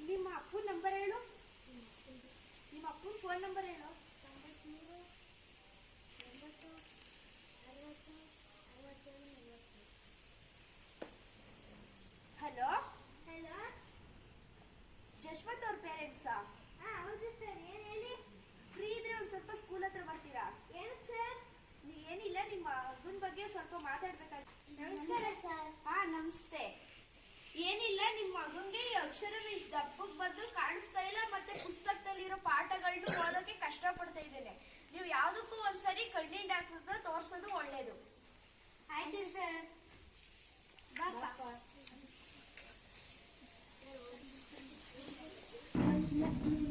ನಿಮ್ಮ ಅಪ್ಪನ ನಂಬರ್ ಹೇಳು. ನಿಮ್ಮ ಅಪ್ಪನ ಫೋನ್ ನಂಬರ್ ಹೇಳು. ಹಲೋ ಹಲೋ ಜಶ್ವಂತ್ ಅವ್ರ ಪೇರೆಂಟ್ಸಾ ಹಾ ಹೌದು ಸರ್ ಏನ್ ಹೇಳಿ ಫ್ರೀ ಇದ್ರೆ ಒಂದ್ ಸ್ವಲ್ಪ ಸ್ಕೂಲ್ ಹತ್ರ ಬರ್ತೀರಾ ಏನಕ್ಕೆ ಸರ್ ನೀ ಏನಿಲ್ಲ ನಿಮ್ಮ ಮಗನ ಬಗ್ಗೆ ಸ್ವಲ್ಪ ಮಾತಾಡ್ಬೇಕಾಗಿ ನಮಸ್ಕಾರ ಸರ್ ಹಾ ನಮಸ್ತೆ ಏನಿಲ್ಲ ನಿಮ್ಮ ಮಗನ್ಗೆ ದಪ್ಪಕ್ ಬಂದು ಇಷ್ಟು ದಪ್ಪಗ್ ಬರ್ದು ಕಾಣಿಸ್ತಾ ಇಲ್ಲ ಮತ್ತೆ ಪುಸ್ತಕದಲ್ಲಿರೋ ಪಾಠಗಳನ್ನ ಓದೋಕೆ ಕಷ್ಟ ಪಡ್ತಾ ಇದ್ದೇನೆ. ನೀವು ಯಾವ್ದಕ್ಕೂ ಒಂದ್ಸರಿ ಕಣ್ಣಿನ ಡಾಕ್ಟರ್ ತೋರ್ಸೋದು ಒಳ್ಳೇದು. ಆಯ್ತು ಸರ್.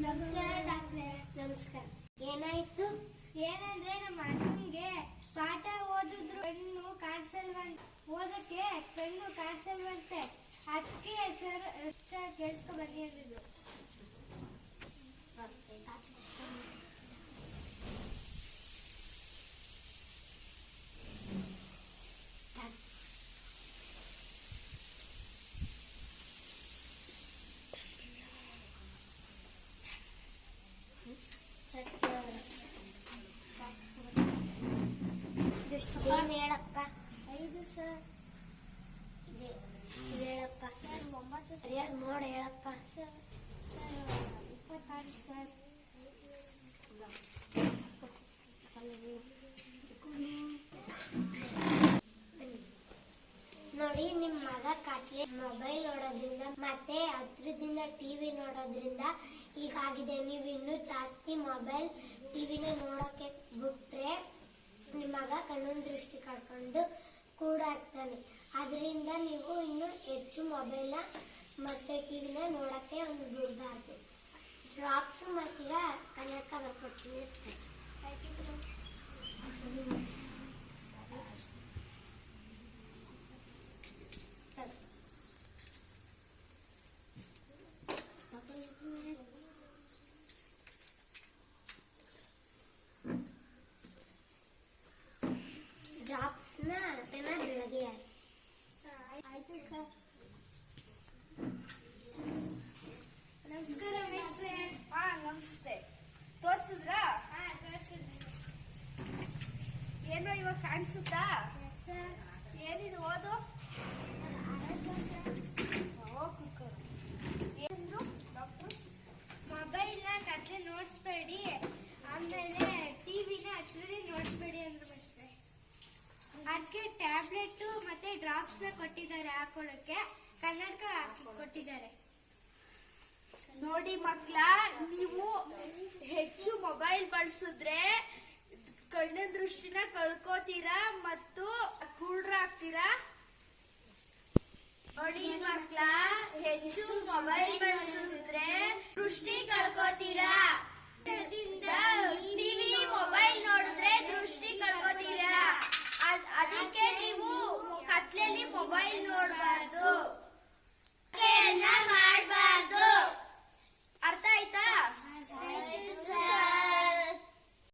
ನಮಸ್ಕಾರ ಡಾಕ್ಟ್ರೆ. ನಮಸ್ಕಾರ. ಏನಾಯ್ತು? ಏನಂದ್ರೆ ನಮ್ಮ ಅಣ್ಣಂಗೆ ಪಾಠ ಓದಿದ್ರು ಕಣ್ಣು ಕಾಣಿಸಲ್ವಂತ ಓದಕ್ಕೆ ಸರ್ ಕೇಳಿಸ್ಕೊ ಬನ್ನಿ ಅಂದಿದ್ದು ಏನ್ ಹೇಳಪ್ಪ ಐದು ಸರ್ ನಿಮ್ ಮಗ ಕತ್ಲೆ ಮೊಬೈಲ್ ನೋಡೋದ್ರಿಂದ ಮತ್ತೆ ಹತ್ರದಿಂದ ಟಿವಿ ನೋಡೋದ್ರಿಂದ ಹೀಗಾಗಿದೆ ನೀವು ಇನ್ನು ಜಾಸ್ತಿ ಮೊಬೈಲ್ ಟಿವಿನ ನೋಡೋಕೆ ಬಿಟ್ರೆ ನಿಮ್ಮ ಮಗ ಕಣ್ಣಿನ ದೃಷ್ಟಿ ಕಳ್ಕೊಂಡು ಕೂಡ ಆಗ್ತಾನೆ ಅದರಿಂದ ನೀವು ಇನ್ನು ಹೆಚ್ಚು ಮೊಬೈಲ್ನ ಮತ್ತೆ ಟಿವಿನ ನೋಡೋಕ್ಕೆ ಒಂದು ಬಿಡಬಾರ್ದು. ಡ್ರಾಪ್ಸ್ ಮತ್ತೀಗ ಕನ್ನಡಕ ಬರ್ಕೊಡ್ತೀನಿ ಡ್ರಾಪ್ಸ್ನ ಪೆನ ಬೆಳಗ್ಗೆ ಆಯ್ತು ಸರ್ ನಮಸ್ಕಾರ ಮೇಷ್ಟ್ರೆ ಹಾ ನಮಸ್ತೆ ತೋರ್ಸಿದ್ರಾ ಹಾ ತೋರಿಸಿದ್ರಿ ಏನೋ ಇವಾಗ ಕಾಣಿಸುತ್ತಾ ಏನಿದು ಓದು. ಏನಿದ್ರು ಮೊಬೈಲ್ನ ಕತ್ಲೆ ನೋಡಿಸ್ಬೇಡಿ ಆಮೇಲೆ ಟಿವಿನ ಹಚ್ಚಲಿ ನೋಡಿಸ್ಬೇಡಿ ಅಂದ್ರೆ ಅಷ್ಟೇ ಅದಕ್ಕೆ ಟ್ಯಾಬ್ಲೆಟ್ ಮತ್ತೆ ಡ್ರಾಪ್ಸ್ನ ಕೊಟ್ಟಿದ್ದಾರೆ ಹಾಕೊಳ್ಳಕ್ಕೆ ಕನ್ನಡಕ ಕೊಟ್ಟಿದ್ದಾರೆ. ನೋಡಿ ಮಕ್ಕಳ ನೀವು ಹೆಚ್ಚು ಮೊಬೈಲ್ ಬಳಸಿದ್ರೆ ಕಣ್ಣಿನ ದೃಷ್ಟಿನ ಕಳ್ಕೋತೀರಾ ಮತ್ತು ಕುರುಡ್ರಾಗ್ತೀರಾ ನೋಡಿ ಮಕ್ಕಳ ಹೆಚ್ಚು ಮೊಬೈಲ್ ಬಳಸಿದ್ರೆ ದೃಷ್ಟಿ ಕಳ್ಕೋತೀರಾ?